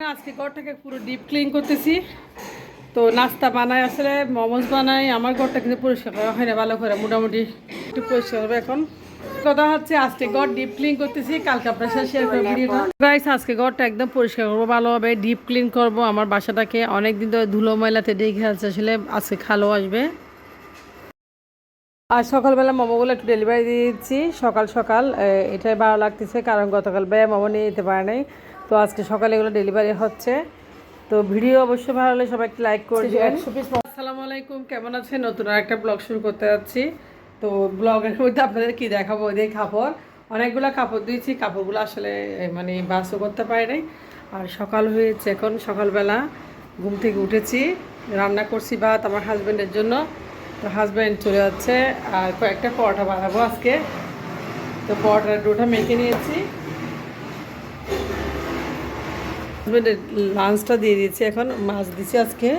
আজকে ঘরটাকে পুরো ডিপ ক্লিন করতেছি। তো নাস্তা বানাই, আসলে মোমোজ বানাই, আমার ঘরটা কিন্তু পরিষ্কার করা হয় না, ভালো করে মোটামুটি একটু পরিষ্কার হবে এখন। কথা হচ্ছে, আজকে ঘর ডিপ ক্লিন করতেছি, কালকে আপনার সাথে শেয়ার করব গাইস আজকে ঘরটা একদম পরিষ্কার করব, ভালোভাবে ডিপ ক্লিন করব। আমার বাসাটাকে অনেক দিন ধরে ধুলো ময়লাতে ডেকে আছে, আসলে আজকে খালো আসবে। আজ সকালবেলা মোমোগুলো একটু ডেলিভারি দিয়ে দিচ্ছি। সকাল সকাল এটাই ভালো লাগতেছে, কারণ গতকাল ব্যয় মোমো নিয়ে যেতে পারে নাই। তো আজকে সকালে এগুলো ডেলিভারি হচ্ছে। তো ভিডিও অবশ্যই ভালো হলে সবাই একটু লাইক করে দিবেন। আসসালামু আলাইকুম কেমন আছেন? নতুন আর একটা ব্লগ শুরু করতে যাচ্ছি। তো ব্লগের মধ্যে আপনাদের কি দেখাবো? ওদের কাপড়। অনেকগুলো কাপড় দিয়েছি কাপড়গুলো আসলে মানে বাসও করতে পারি নাই। আর সকাল হয়েছে এখন সকালবেলা ঘুম থেকে উঠেছি রান্না করছি ভাত আমার হাজব্যান্ডের জন্য। তো হাজব্যান্ড চলে যাচ্ছে আর কয়েকটা পরোটা বানাবো আজকে। তো পরোটার ডোটা মেখে নিয়েছি। লাঞ্চটা দিয়ে দিয়েছি এখন। মাছ দিচ্ছি আজকে।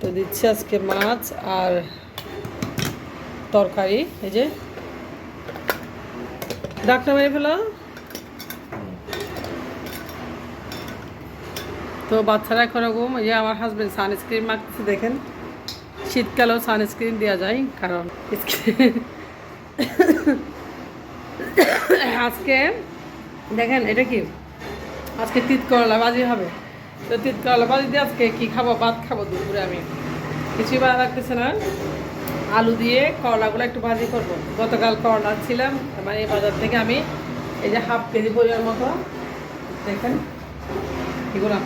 তো দিচ্ছি আজকে মাছ আর তরকারি। এই যে। ডাকটা মেরে ফেলো। তো বাচ্চারা এখন এই যে আমার হাজব্যান্ড সানস্ক্রিন মাখছে দেখেন। শীতকালেও সানস্ক্রিন দেওয়া যায়, কারণ আজকে, দেখেন, এটা কি? আজকে তিত করলা বাজি হবে। তো তিত করলা বাজি দিয়ে আজকে কি খাব? ভাত খাব দুপুরে আমি। কিছুই ভালো লাগতেছে না। আলু দিয়ে করলাগুলো একটু ভাজি করব। গতকাল করলা ছিলাম মানে বাজার থেকে আমি এই যে হাফ কেজি পরিমাণ মতো, দেখেন এগুলো।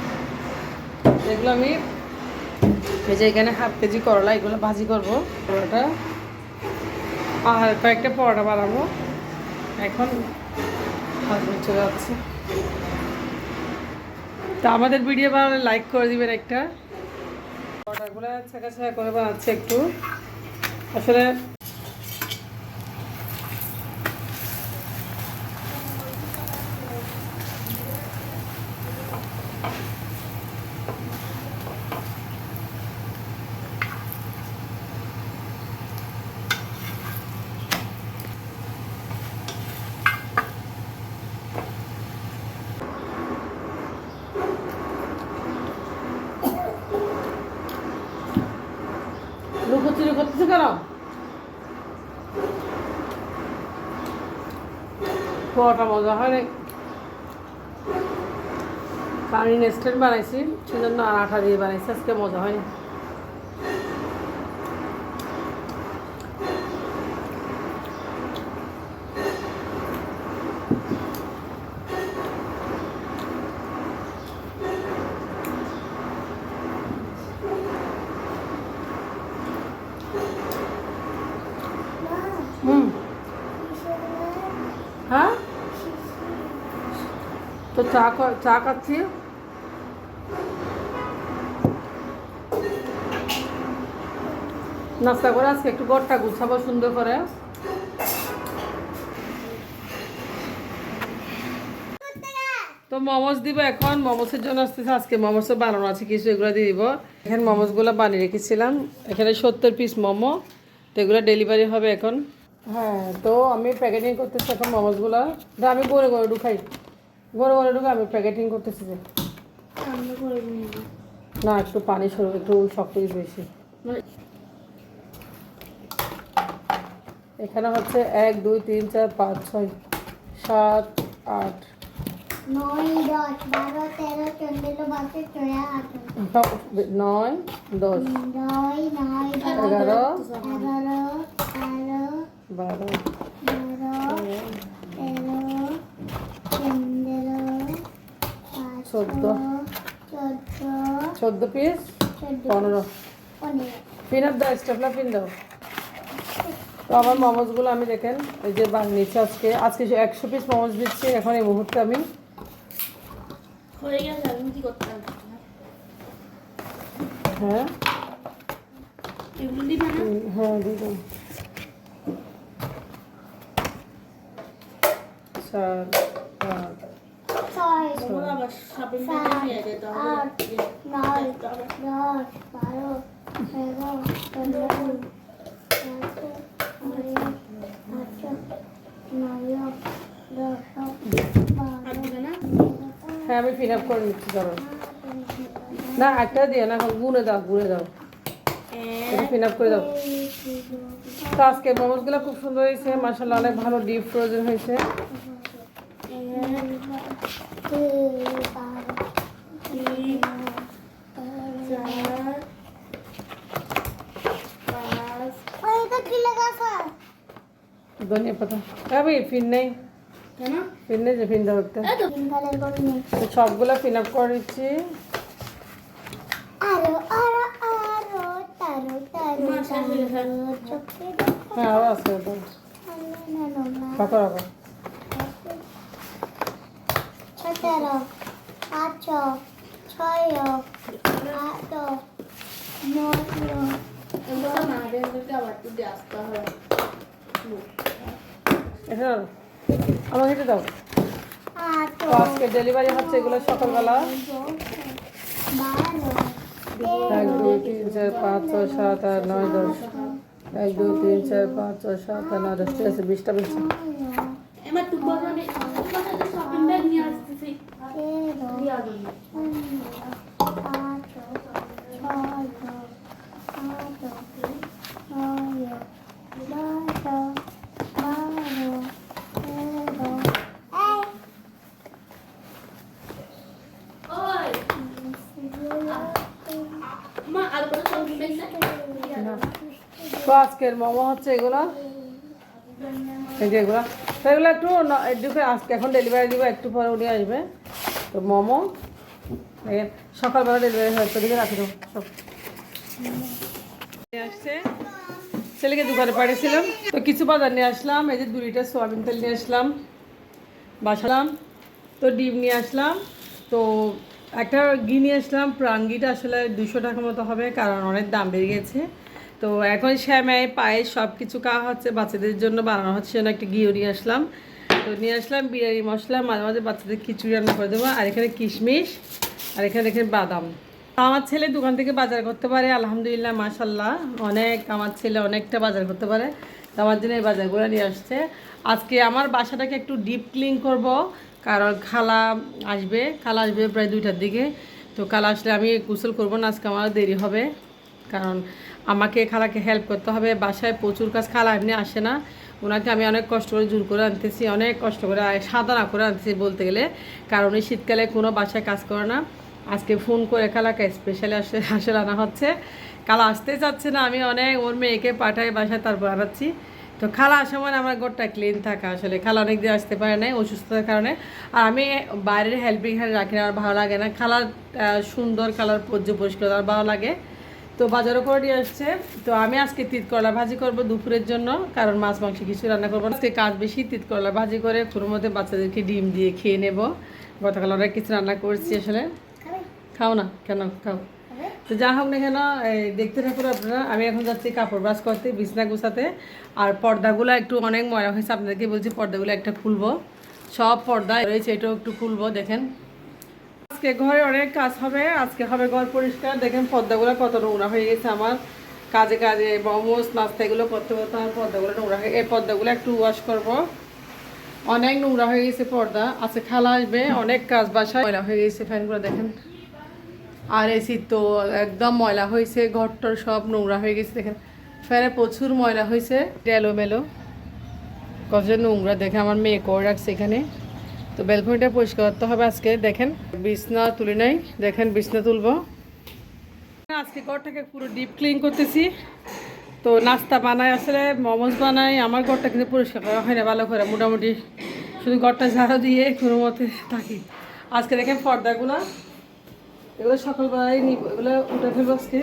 এগুলো আমি এই যে এখানে হাফ কেজি করলা, এগুলো ভাজি করব। করলাটা আর কয়েকটা পরোটা বানাবো। এখন হাজবেন্ড চলে যাচ্ছে। তা আমাদের ভিডিও ভালো লাইক করে দিবেন একটা। অর্ডারগুলো ছাকা ছাকা করে বানাচ্ছে একটু। আসলে লুকোচুরি করতেছে কেন পরোটা মজা হয় রে পানি নেস্টেড বানাইছি, সেজন্য আর আঠা দিয়ে বানাইছি, আজকে মজা হয়নি হ্যাঁ? তো চা চা খাচ্ছি? নাস্তা করে আজকে একটু গড়টা গুছাবো সুন্দর করে। তো মোমোজ দিব এখন, মোমোসের জন্য আসতেছে আজকে মোমোসও বানানো আছে, কিছু এগুলো দিয়ে দিব। এখানে মোমোসগুলো বানিয়ে রেখেছিলাম, এখানে সত্তর পিস মোমো, তো এগুলো ডেলিভারি হবে এখন। হ্যাঁ তো আমি প্যাকেটিং করতেছি এখন মোমোসগুলো আমি গড়ে গড়ে ঢুকাই গড়ে গড়ে ঢুকে আমি প্যাকেটিং করতেছি যে। না একটু পানি সরু একটু শক্ত বেশি। এখানে হচ্ছে এক দুই তিন চার পাঁচ ছয় সাত আট। নয় দশ বারো তেরো চোদ্দ বছর চলে নয় দশ। নয় নয় দশ। এগারো। এগারো বারো বারো বারো তেরো পনেরো চোদ্দ। চোদ্দ পিস পনেরো পনেরো দাও স্টেপলা পিন দাও তো আমার মোমোজগুলো আমি দেখেন এই যে বানিয়েছি আজকে আজকে একশো পিস মোমোজ দিচ্ছি এখন এই মুহূর্তে আমি হয়ে হ্যাঁ। এগুলো সাত আট হ্যাঁ আমি ফিল আপ করে নিচ্ছি ধরো না, একটা দিয়ে না, এখন গুনে দাও গুনে দাও। এটা ফিল আপ করে দাও। তো আজকে মোমোসগুলো খুব সুন্দর হয়েছে মাসাল্লাহ অনেক ভালো ডিপ ফ্রোজেন হয়েছে। ধনিয়া পাতা আমি ফিন নেই কেন ফিন নেই যে ফিন ধরতে এই তো পিঙ্কালের করনি তো সবগুলো ফিল আপ করে দিচ্ছি আরও আরও আরও তারো তারো তারো চোখে দেখো হ্যাঁ আছে রাখো রাখো সতেরো পাঁচ ছয় আট নয় এটা নাও। দাও। আট তো আজকে ডেলিভারি হচ্ছে এগুলো সকালবেলা। এক দুই তিন চার পাঁচ ছয় সাত আট নয় দশ। এক দুই তিন চার পাঁচ ছয় সাত আট নয় দশ। ঠিক আছে বিশটা বেশি ব্যাগ নিয়ে আসতেছি আজকের মোমো হচ্ছে এগুলো এই যে এগুলো এগুলো একটু একটু আজকে এখন ডেলিভারি দিব, একটু পরে উনি আসবে তো মোমো সকালবেলা ডেলিভারি হয়েছে ওদিকে রাখি দেবো সব আসছে ছেলেকে দোকানে পাঠিয়েছিলাম তো কিছু বাজার নিয়ে আসলাম এই যে দু লিটার সোয়াবিন তেল নিয়ে আসলাম বাসালাম তো ডিম নিয়ে আসলাম তো একটা ঘি নিয়ে আসলাম প্রাণ ঘিটা আসলে দুশো টাকার মতো হবে কারণ অনেক দাম বেড়ে গেছে। তো এখন শ্যামাই পায়ে সব কিছু খাওয়া হচ্ছে, বাচ্চাদের জন্য বানানো হচ্ছে জন্য একটা ঘিও নিয়ে আসলাম। তো নিয়ে আসলাম বিরিয়ানি মশলা, মাঝে মাঝে বাচ্চাদের খিচুড়ি রান্না করে দেবো, আর এখানে কিশমিশ, আর এখানে এখানে বাদাম। আমার ছেলে দোকান থেকে বাজার করতে পারে, আলহামদুলিল্লাহ মাশাল্লাহ অনেক আমার ছেলে অনেকটা বাজার করতে পারে, তো আমার জন্য এই বাজারগুলো নিয়ে আসছে। আজকে আমার বাসাটাকে একটু ডিপ ক্লিন করব, কারণ খালা আসবে খালা আসবে প্রায় দুইটার দিকে, তো খালা আসলে আমি গোসল করব না, আজকে আমার দেরি হবে, কারণ আমাকে খালাকে হেল্প করতে হবে। বাসায় প্রচুর কাজ খালা এমনি আসে না। ওনাকে আমি অনেক কষ্ট করে জোর করে আনতেছি, অনেক কষ্ট করে সাধনা করে আনতেছি বলতে গেলে। কারণ এই শীতকালে কোনো বাসায় কাজ করে না। আজকে ফোন করে খালাকে স্পেশালি আসে আসলে আনা হচ্ছে। কালা আসতে চাচ্ছে না, আমি অনেক, ওর মেয়েকে পাঠাই বাসায়, তারপর আনাচ্ছি। তো খালা আসার মানে আমার ঘরটা ক্লিন থাকা আসলে। খালা অনেক দিন আসতে পারে নাই অসুস্থতার কারণে। আর আমি বাইরের হেল্পিং হ্যান্ড রাখি না, আমার ভালো লাগে না। খালার সুন্দর কালার পর্য পরিষ্কার আমার ভালো লাগে। তো বাজারও করে নিয়ে আসছে। তো আমি আজকে তিত করলা ভাজি করব দুপুরের জন্য, কারণ মাছ, মাংস কিছু রান্না করব। আজকে কাজ বেশি তিত করলা ভাজি করে কোনো মধ্যে বাচ্চাদেরকে ডিম দিয়ে খেয়ে নেব। গতকাল অনেক কিছু রান্না করছি আসলে। খাও না? কেন? খাও। তো যা হোক না কেন দেখতে থাকুন আপনারা। আমি এখন যাচ্ছি কাপড় ব্রাশ করতে, বিছনা গুছাতে। আর পর্দাগুলো একটু অনেক ময়লা হয়েছে, আপনাদেরকে বলছি পর্দাগুলো একটা খুলবো। সব পর্দা রয়েছে, এটাও একটু খুলবো, দেখেন। আজকে ঘরে অনেক কাজ হবে, আজকে হবে ঘর পরিষ্কার। দেখেন পর্দাগুলো কত নোংরা হয়ে গেছে আমার। কাজে কাজে মোমোস নাস্তা এগুলো করতে করতে আমার পর্দাগুলো নোংরা হয়ে এই পর্দাগুলো একটু ওয়াশ করব। অনেক নোংরা হয়ে গেছে পর্দা। আজকে খালা আসবে, অনেক কাজ বাসা ময়লা হয়ে গেছে, ফ্যানগুলো দেখেন। আর এসি তো একদম ময়লা হয়েছে, ঘরটর সব নোংরা হয়ে গেছে, দেখেন। ফ্যানে প্রচুর ময়লা হয়েছে, এলোমেলো। কত নোংরা, দেখে আমার মেয়ে করে রাখছে এখানে। তো ব্যালকনিটা পরিষ্কার করতে হবে আজকে, দেখেন। বিছনা তুলি নাই, দেখেন বিছনা তুলবো। আজকে ঘরটাকে পুরো ডিপ ক্লিন করতেছি। তো নাস্তা বানাই আসলে, মোমোজ বানাই আমার ঘরটা কিন্তু পরিষ্কার করা হয় না, ভালো করে, মোটামুটি। শুধু ঘরটা ঝাড়ু দিয়ে কোনো মতে থাকি। আজকে দেখেন পর্দাগুলো। এগুলো সকালবেলায় নিব, এগুলো উঠে ফেলব আজকে।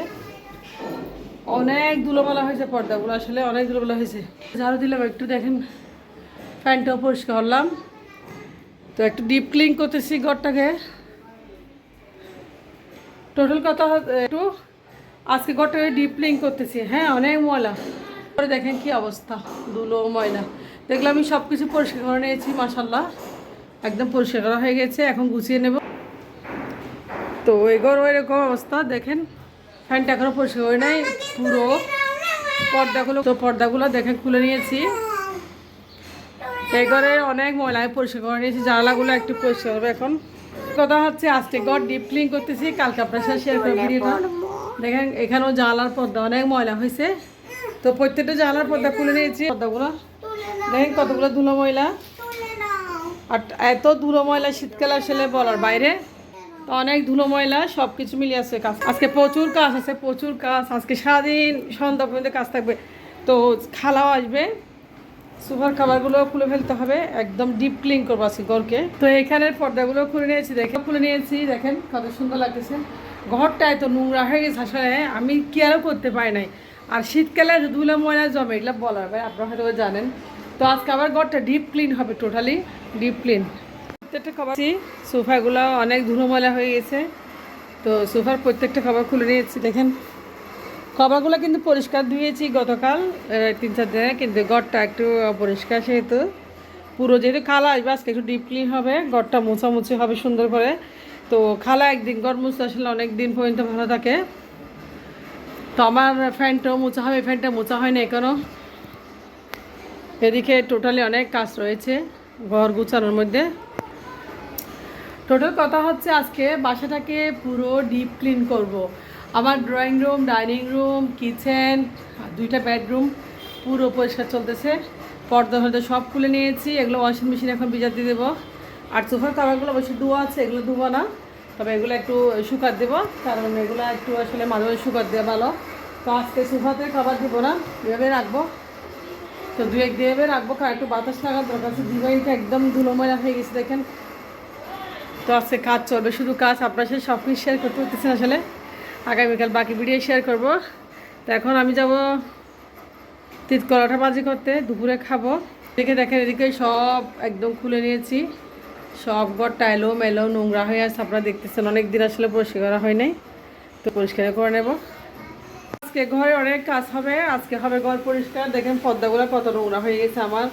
অনেক ধুলোমেলা হয়েছে পর্দাগুলো, আসলে অনেক ধুলোমেলা হয়েছে। ঝাড়ু দিলাম, একটু দেখেন, ফ্যানটাও পরিষ্কার করলাম। তো একটু ডিপ ক্লিন করতেছি ঘরটাকে। টোটাল কথা একটু, আজকে ঘরটাকে ডিপ ক্লিন করতেছি। হ্যাঁ অনেক ময়লা। পরে দেখেন কি অবস্থা, ধুলো, ময়লা। দেখলাম আমি সব কিছু পরিষ্কার করে নিয়েছি মাসাল্লাহ একদম পরিষ্কার করা হয়ে গেছে, এখন গুছিয়ে নেব। তো এগোর এরকম অবস্থা, দেখেন। ফ্যানটা এখনও পরিষ্কার করে নাই, পুরো। পর্দাগুলো তো পর্দাগুলো দেখেন খুলে নিয়েছি। এই ঘরে অনেক ময়লা পরিষ্কার করে নিয়েছি, জানালাগুলো একটু পরিষ্কার হবে এখন। কথা হচ্ছে, আজকে গড ডিপ ক্লিন করতেছি, কালকে আপনার সাথে শেয়ার করব ভিডিওটা। দেখেন, এখানেও জানালার পর্দা, অনেক ময়লা হয়েছে। তো প্রত্যেকটা জানালার পর্দা খুলে নিয়েছি, পর্দাগুলো। দেখেন কতগুলো ধুলো ময়লা। আর এত ধুলো ময়লা শীতকাল আসলে বলার বাইরে। তো অনেক ধুলো ময়লা সব কিছু মিলিয়ে আছে কাজ। আজকে প্রচুর কাজ আছে, প্রচুর কাজ। আজকে সারাদিন সন্ধ্যা পর্যন্ত কাজ থাকবে। তো খালাও আসবে। সুপার খাবারগুলো খুলে ফেলতে হবে, একদম ডিপ ক্লিন করব আজকে ঘরকে তো এখানের পর্দাগুলো খুলে নিয়েছি দেখে খুলে নিয়েছি, দেখেন, কত সুন্দর লাগতেছে। ঘরটা এত নোংরা হয়ে গেছে আসলে, আমি কেয়ারও করতে পারি নাই। আর শীতকালে ধুলো ময়লা জমে, এগুলো বলার ভাই, আপনারা হয়তো জানেন। তো আজকে আবার ঘরটা ডিপ ক্লিন হবে টোটালি ডিপ ক্লিন প্রত্যেকটা খাবার সোফাগুলো অনেক ধুলো ময়লা হয়ে গেছে। তো সোফার প্রত্যেকটা খাবার খুলে নিয়েছি, দেখেন। খাবারগুলো কিন্তু পরিষ্কার ধুয়েছি গতকাল তিন চার দিনে, কিন্তু ঘরটা একটু অপরিষ্কার সেহেতু। পুরো যেহেতু খালা আসবে, আজকে একটু ডিপ ক্লিন হবে ঘরটা মোছামুছি হবে সুন্দর করে। তো খালা একদিন ঘর মুছতে আসলে অনেক দিন পর্যন্ত ভালো থাকে। তো আমার ফ্যানটাও মোছা হবে, ফ্যানটা মোছা হয়নি এখনও এদিকে টোটালি অনেক কাজ রয়েছে ঘর গুছানোর মধ্যে। টোটাল কথা হচ্ছে আজকে বাসাটাকে পুরো ডিপ ক্লিন করব। আমার drawing room dining room kitchen দুইটা বেডরুম পুরো পরিষ্কার চলতেছে। পর্দা হলদা সব খুলে নিয়েছি, এগুলো ওয়াশিং মেশিনে এখন ভিজাতে দেবো। আর সোফার কাভারগুলো অবশ্যই ধোয়া আছে, এগুলো ধোবো না, তবে এগুলো একটু শুকাত দেবো, কারণ এগুলো একটু আসলে মাঝে মাঝে দেওয়া ভালো। তো আজকে সোফাতে খাবার দেবো না এভাবে রাখব। তো দু এক দিয়ে রাখব, কারণ একটু বাতাস লাগার দরকার আছে দিবাইটা একদম ধুলো ময়লা হয়ে গেছে দেখেন। তো আজকে কাজ চলবে, শুধু কাজ, আপনার সাথে সব কিছু শেয়ার করতে পারতেছেন আসলে। আগামীকাল বাকি ভিডিও শেয়ার করব। তো এখন আমি যাব তিত কলাটা বাজি করতে, দুপুরে খাব। দেখে দেখেন এদিকে সব একদম খুলে নিয়েছি। সব ঘর টাইলো মেলো, নোংরা হয়ে আছে, আপনারা দেখতেছেন অনেক দিন আসলে পরিষ্কার করা হয় নাই। তো পরিষ্কার করে নেব। আজকে ঘরে অনেক কাজ হবে, আজকে হবে ঘর পরিষ্কার। দেখেন পর্দাগুলো কত নোংরা হয়ে গেছে আমার।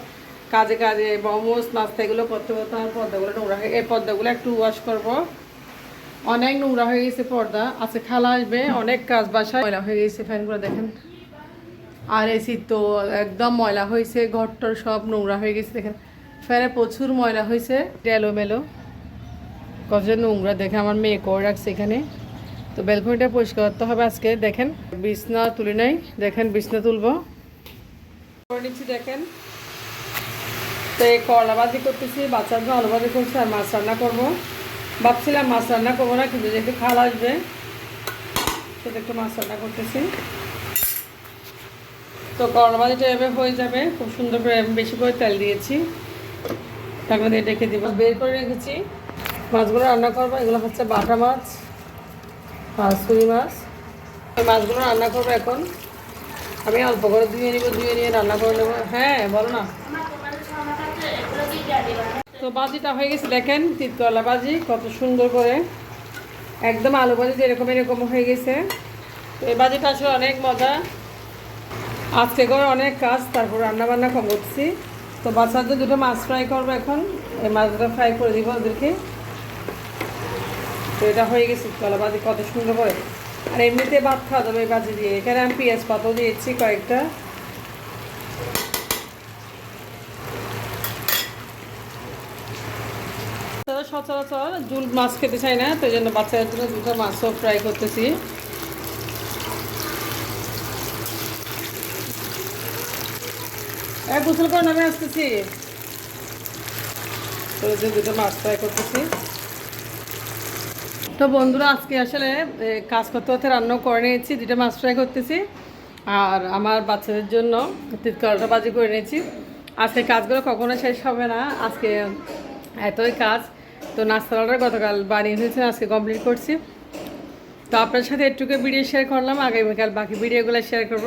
কাজে কাজে মোমোস নাস্তা এগুলো করতে করতে আমার পর্দাগুলো নোংরা হয়ে এই পর্দাগুলো একটু ওয়াশ করব। অনেক নোংরা হয়ে গেছে পর্দা। আজকে খালা আসবে, অনেক কাজ বাসায়। ময়লা হয়ে গেছে, ফ্যানগুলো দেখেন। আর এসি তো একদম ময়লা হয়েছে, ঘরটর সব নোংরা হয়ে গেছে, দেখেন। ফ্যানে প্রচুর ময়লা হয়েছে, এলোমেলো। কত যে নোংরা দেখে আমার মেয়ে করে রাখছে এখানে। তো ব্যালকনিটা পরিষ্কার করতে হবে আজকে, দেখেন। বিছনা তুলে নাই, দেখেন বিছনা তুলবো। নিচ্ছি, দেখেন। তো এই করলা ভাজি করতেছি, বাচ্চার আলু করছি, আর মাছ রান্না করব। ভাবছিলাম মাছ রান্না করব না, কিন্তু যেহেতু খাল আসবে সেটা একটু মাছ রান্না করতেছি। তো করলা ভাজিটা এভাবে হয়ে যাবে, খুব সুন্দর করে বেশি করে তেল দিয়েছি। ঢাকনা দিয়ে রেখে দিব। বের করে রেখেছি। মাছগুলো রান্না করব, এগুলো হচ্ছে বাটা মাছ আর সুই মাছ। এই মাছগুলো রান্না করব এখন। আমি অল্প করে ধুয়ে নিব, ধুয়ে নিয়ে রান্না করে নেব। হ্যাঁ বলো না। তো বাজিটা হয়ে গেছে, দেখেন তিতকলা বাজি, কত সুন্দর করে। একদম আলু ভাজি যেরকম এরকম হয়ে গেছে। তো এই বাজিটা আসলে অনেক মজা। আজকে করে অনেক কাজ, তারপর রান্না বান্না কম করছি। তো বাচ্চার বাচ্চাদের দুটো মাছ ফ্রাই করব এখন। এই মাছটা ফ্রাই করে দিব ওদেরকে। তো এটা হয়ে গেছে তিতকলা বাজি, কত সুন্দর করে। আর এমনিতে ভাত খাওয়া যাবে এই বাজি দিয়ে। এখানে আমি পেঁয়াজ পাতাও দিয়েছি কয়েকটা। সচরাচর জুল মাছ খেতে চাই না, তো জন্য বাচ্চাদের জন্য দুটো মাছও ফ্রাই করতেছি। এক গোসল করে নামে আসতেছি। তো দুটো মাছ ফ্রাই করতেছি। তো বন্ধুরা, আজকে আসলে কাজ করতে করতে রান্নাও করে নিয়েছি, দুটো মাছ ফ্রাই করতেছি। আর আমার বাচ্চাদের জন্য তিতকলাটা বাজি করে নিয়েছি। আজকে কাজগুলো কখনো শেষ হবে না। আজকে এতই কাজ। তো নাস্তাটা গতকাল বানিয়ে হয়েছে, আজকে কমপ্লিট করছি। তো আপনার সাথে একটুকু ভিডিও শেয়ার করলাম, আগামীকাল বাকি ভিডিওগুলো শেয়ার করব।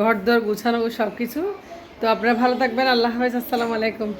ঘর দর গুছানো সব কিছু তো আপনারা ভালো থাকবেন, আল্লাহ হাফেজ, আসসালামু আলাইকুম।